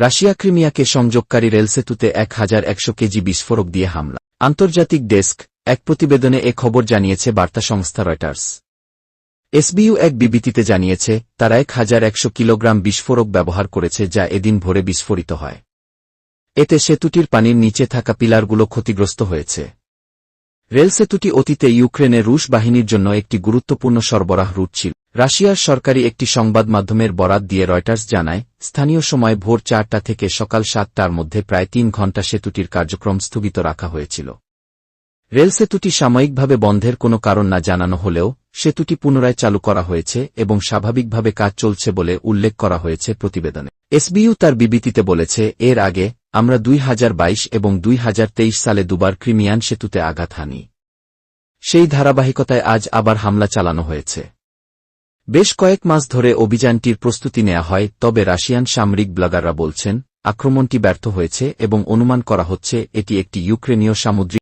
Russia ক্রিমিয়াকে সংযোগকারী রেলসেতুতে এক হাজার একশো কেজি বিস্ফোরক দিয়ে হামলা। আন্তর্জাতিক ডেস্ক এক প্রতিবেদনে এ খবর জানিয়েছে বার্তা সংস্থা রয়টার্স। এসবিইউ এক বিবৃতিতে জানিয়েছে, তারা এক হাজার একশো কিলোগ্রাম বিস্ফোরক ব্যবহার করেছে যা এদিন ভোরে বিস্ফোরিত হয়। এতে সেতুটির পানির নিচে থাকা পিলারগুলো ক্ষতিগ্রস্ত হয়েছে। রেল সেতুটি অতীতে ইউক্রেনে রুশ বাহিনীর জন্য একটি গুরুত্বপূর্ণ সরবরাহ রুট ছিল। রাশিয়ার সরকারি একটি সংবাদ মাধ্যমের বরাত দিয়ে রয়টার্স জানায়, স্থানীয় সময় ভোর চারটা থেকে সকাল সাতটার মধ্যে প্রায় তিন ঘণ্টা সেতুটির কার্যক্রম স্থগিত রাখা হয়েছিল। রেল সেতুটি সাময়িকভাবে বন্ধের কোনো কারণ না জানানো হলেও সেতুটি পুনরায় চালু করা হয়েছে এবং স্বাভাবিকভাবে কাজ চলছে বলে উল্লেখ করা হয়েছে প্রতিবেদনে। এসবিইউ তার বিবৃতিতে বলেছে, এর আগে আমরা দুই হাজার বাইশ এবং দুই হাজার তেইশ সালে দুবার ক্রিমিয়ান সেতুতে আঘাত হানি। সেই ধারাবাহিকতায় আজ আবার হামলা চালানো হয়েছে। বেশ কয়েক মাস ধরে অভিযানটির প্রস্তুতি নেওয়া হয়, তবে রাশিয়ান সামরিক ব্লগাররা বলছেন, আক্রমণটি ব্যর্থ হয়েছে এবং অনুমান করা হচ্ছে, এটি একটি ইউক্রেনীয় সামুদ্রিক